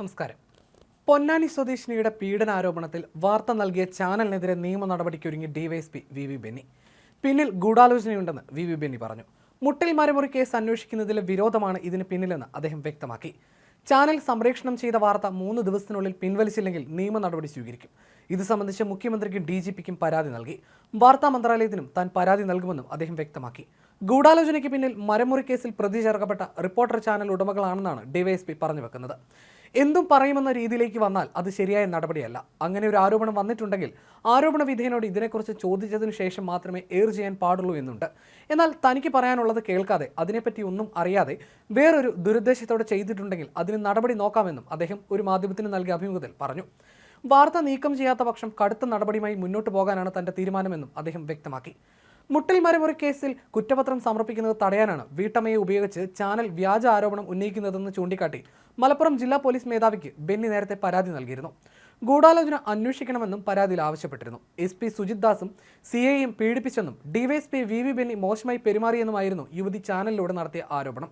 നമസ്കാരം. പൊന്നാനി സ്വദേശിനിയുടെ പീഡനാരോപണത്തിൽ വാർത്ത നൽകിയ ചാനലിനെതിരെ നിയമ നടപടിക്കൊരുങ്ങി ഡിവൈഎസ്പി വി വി ബെന്നി. പിന്നിൽ ഗൂഢാലോചനയുണ്ടെന്ന് വി വി ബെന്നി പറഞ്ഞു. മുട്ടിൽ മരമുറി കേസ് അന്വേഷിക്കുന്നതിലെ വിരോധമാണ് ഇതിന് പിന്നിലെന്ന് അദ്ദേഹം വ്യക്തമാക്കി. ചാനൽ സംപ്രേഷണം ചെയ്ത വാർത്ത മൂന്ന് ദിവസത്തിനുള്ളിൽ പിൻവലിച്ചില്ലെങ്കിൽ നിയമ നടപടി സ്വീകരിക്കും. ഇത് സംബന്ധിച്ച് മുഖ്യമന്ത്രിക്കും ഡി ജി പിക്കും പരാതി നൽകി. വാർത്താ മന്ത്രാലയത്തിനും താൻ പരാതി നൽകുമെന്നും അദ്ദേഹം വ്യക്തമാക്കി. ഗൂഢാലോചനയ്ക്ക് പിന്നിൽ മരമുറി കേസിൽ പ്രതി ചേർക്കപ്പെട്ട റിപ്പോർട്ടർ ചാനൽ ഉടമകളാണെന്നാണ് ഡിവൈഎസ്പി പറഞ്ഞു വെക്കുന്നത്. എന്തും പറയുമെന്ന രീതിയിലേക്ക് വന്നാൽ അത് ശരിയായ നടപടിയല്ല. അങ്ങനെ ഒരു ആരോപണം വന്നിട്ടുണ്ടെങ്കിൽ ആരോപണ വിധേയനോട് ഇതിനെക്കുറിച്ച് ചോദിച്ചതിനു ശേഷം മാത്രമേ എയർ ചെയ്യാൻ പാടുള്ളൂ എന്നുണ്ട്. എന്നാൽ തനിക്ക് പറയാനുള്ളത് കേൾക്കാതെ അതിനെപ്പറ്റി ഒന്നും അറിയാതെ വേറൊരു ദുരുദ്ദേശത്തോടെ ചെയ്തിട്ടുണ്ടെങ്കിൽ അതിന് നടപടി നോക്കാമെന്നും അദ്ദേഹം ഒരു മാധ്യമത്തിന് നൽകിയ അഭിമുഖത്തിൽ പറഞ്ഞു. വാർത്ത നീക്കം ചെയ്യാത്ത പക്ഷം കടുത്ത നടപടിയുമായി മുന്നോട്ട് പോകാനാണ് തന്റെ തീരുമാനമെന്നും അദ്ദേഹം വ്യക്തമാക്കി. മുട്ടിൽ മരമുറി കേസിൽ കുറ്റപത്രം സമർപ്പിക്കുന്നത് തടയാനാണ്. വീട്ടമ്മയെ ഉപയോഗിച്ച് ചാനൽ വ്യാജ ആരോപണം ഉന്നയിക്കുന്നതെന്ന് ചൂണ്ടിക്കാട്ടി മലപ്പുറം ജില്ലാ പോലീസ് മേധാവിക്ക് ബെന്നി നേരത്തെ പരാതി നൽകിയിരുന്നു. ഗൂഢാലോചന അന്വേഷിക്കണമെന്നും പരാതിയിൽ ആവശ്യപ്പെട്ടിരുന്നു. എസ് പി സുജിത് ദാസും സി ഐയും പീഡിപ്പിച്ചെന്നും ഡിവൈഎസ്പി വി വി ബെന്നി മോശമായി പെരുമാറിയെന്നുമായിരുന്നു യുവതി ചാനലിലൂടെ നടത്തിയ ആരോപണം.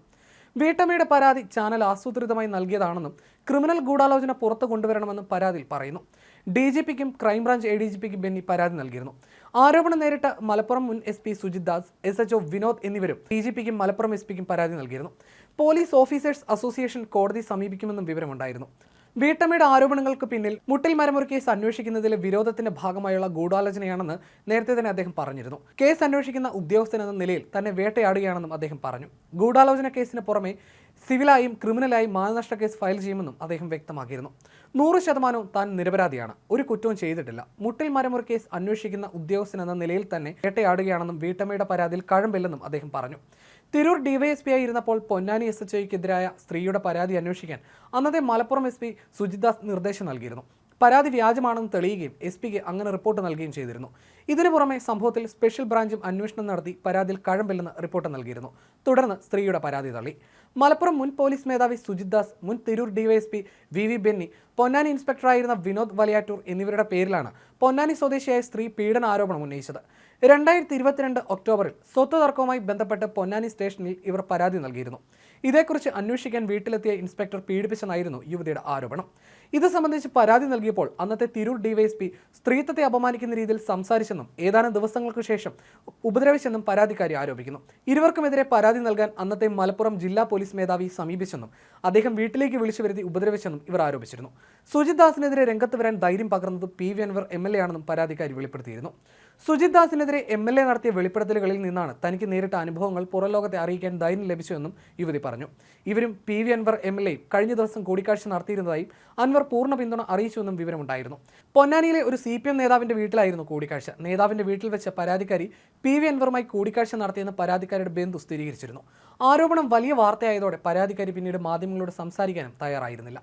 വീട്ടമ്മയുടെ പരാതി ചാനൽ ആസൂത്രിതമായി നൽകിയതാണെന്നും ക്രിമിനൽ ഗൂഢാലോചന പുറത്തു കൊണ്ടുവരണമെന്നും പരാതിയിൽ പറയുന്നു. ഡി ജി പിക്കും crime branch A D G പിക്കും ബെന്നി പരാതി നൽകിയിരുന്നു. ആരോപണം നേരിട്ട് മലപ്പുറം മുൻ S P Sujith Das S H O Vinod എന്നിവരും ഡി ജി പിക്കും മലപ്പുറം എസ് പിക്കും പരാതി നൽകിയിരുന്നു. പോലീസ് ഓഫീസേഴ്സ് അസോസിയേഷൻ കോടതി സമീപിക്കുമെന്നും വിവരമുണ്ടായിരുന്നു. വീട്ടമ്മയുടെ ആരോപണങ്ങൾക്ക് പിന്നിൽ മുട്ടിൽ മരമുറി കേസ് അന്വേഷിക്കുന്നതിലെ വിരോധത്തിന്റെ ഭാഗമായുള്ള ഗൂഢാലോചനയാണെന്ന് നേരത്തെ തന്നെ അദ്ദേഹം പറഞ്ഞിരുന്നു. കേസ് അന്വേഷിക്കുന്ന ഉദ്യോഗസ്ഥൻ എന്ന നിലയിൽ തന്നെ വേട്ടയാടുകയാണെന്നും അദ്ദേഹം പറഞ്ഞു. ഗൂഢാലോചന കേസിന് പുറമെ സിവിലായും ക്രിമിനലായും മാനനഷ്ട കേസ് ഫയൽ ചെയ്യുമെന്നും അദ്ദേഹം വ്യക്തമാക്കിയിരുന്നു. നൂറ് ശതമാനവും താൻ നിരപരാധിയാണ്. ഒരു കുറ്റവും ചെയ്തിട്ടില്ല. മുട്ടിൽ മരമുറി കേസ് അന്വേഷിക്കുന്ന ഉദ്യോഗസ്ഥൻ എന്ന നിലയിൽ തന്നെ വേട്ടയാടുകയാണെന്നും വീട്ടമ്മയുടെ പരാതിയിൽ കഴമ്പില്ലെന്നും അദ്ദേഹം പറഞ്ഞു. തിരൂർ ഡിവൈഎസ്പി ആയിരുന്നപ്പോൾ പൊന്നാനി എസ് എച്ച് ഐക്കെതിരായ സ്ത്രീയുടെ പരാതി അന്വേഷിക്കാൻ അന്നത്തെ മലപ്പുറം എസ് പി സുജിദാസ് നിർദ്ദേശം നൽകിയിരുന്നു. പരാതി വ്യാജമാണെന്ന് തെളിയുകയും എസ് പിക്ക് അങ്ങനെ റിപ്പോർട്ട് നൽകുകയും ചെയ്തിരുന്നു. ഇതിനു പുറമെ സംഭവത്തിൽ സ്പെഷ്യൽ ബ്രാഞ്ചും അന്വേഷണം നടത്തി പരാതിയിൽ കഴമ്പില്ലെന്ന് റിപ്പോർട്ട് നൽകിയിരുന്നു. തുടർന്ന് സ്ത്രീയുടെ പരാതി തള്ളി. മലപ്പുറം മുൻ പോലീസ് മേധാവി സുജിത് ദാസ് മുൻ Tirur DYSP V V Benny Ponnani ഇൻസ്പെക്ടറായിരുന്ന Vinod Valayattoor എന്നിവരുടെ പേരിലാണ് പൊന്നാനി സ്വദേശിയായ സ്ത്രീ പീഡന ആരോപണം ഉന്നയിച്ചത്. രണ്ടായിരത്തി ഇരുപത്തിരണ്ട് ഒക്ടോബറിൽ സ്വത്ത് തർക്കവുമായി ബന്ധപ്പെട്ട് പൊന്നാനി സ്റ്റേഷനിൽ ഇവർ പരാതി നൽകിയിരുന്നു. ഇതേക്കുറിച്ച് അന്വേഷിക്കാൻ വീട്ടിലെത്തിയ ഇൻസ്പെക്ടർ പീഡിപ്പിച്ചെന്നായിരുന്നു യുവതിയുടെ ആരോപണം. ഇത് സംബന്ധിച്ച് പരാതി നൽകിയപ്പോൾ അന്നത്തെ തിരൂർ ഡിവൈഎസ്പി സ്ത്രീത്വത്തെ അപമാനിക്കുന്ന രീതിയിൽ സംസാരിച്ചെന്നും ഏതാനും ദിവസങ്ങൾക്ക് ശേഷം ഉപദ്രവിച്ചെന്നും പരാതിക്കാരി ആരോപിക്കുന്നു. ഇരുവർക്കുമെതിരെ പരാതി നൽകാൻ അന്നത്തെ മലപ്പുറം ജില്ലാ പോലീസ് മേധാവി സമീപിച്ചെന്നും അദ്ദേഹം വീട്ടിലേക്ക് വിളിച്ചു വരുത്തി ഉപദ്രവിച്ചെന്നും ഇവർ ആരോപിച്ചിരുന്നു. സുജിത് ദാസിനെതിരെ രംഗത്ത് വരാൻ ധൈര്യം പകർന്നത് P V Anvar M L A ആണെന്നും പരാതിക്കാരി വെളിപ്പെടുത്തിയിരുന്നു. സുജിത് ദാസിനെതിരെ എം എൽ എ നടത്തിയ വെളിപ്പെടുത്തലുകളിൽ നിന്നാണ് തനിക്ക് നേരിട്ട അനുഭവങ്ങൾ പുറംലോകത്തെ അറിയിക്കാൻ ധൈര്യം ലഭിച്ചുവെന്നും യുവതി പറഞ്ഞു. ഇവരും P V Anvar M L എയും കഴിഞ്ഞ ദിവസം കൂടിക്കാഴ്ച നടത്തിയിരുന്നതായും അൻവർ പൂർണ പിന്തുണ അറിയിച്ചുവെന്നും വിവരമുണ്ടായിരുന്നു. പൊന്നാനിയിലെ ഒരു സി പി എം നേതാവിന്റെ വീട്ടിലായിരുന്നു കൂടിക്കാഴ്ച. നേതാവിന്റെ വീട്ടിൽ വെച്ച പരാതിക്കാരി പി വി അൻവറുമായി കൂടിക്കാഴ്ച നടത്തിയെന്ന് പരാതിക്കാരിയുടെ ബന്ധു സ്ഥിരീകരിച്ചിരുന്നു. ആരോപണം വലിയ വാർത്തയായതോടെ പരാതിക്കാരി പിന്നീട് മാധ്യമങ്ങളോട് സംസാരിക്കാനും തയ്യാറായിരുന്നില്ല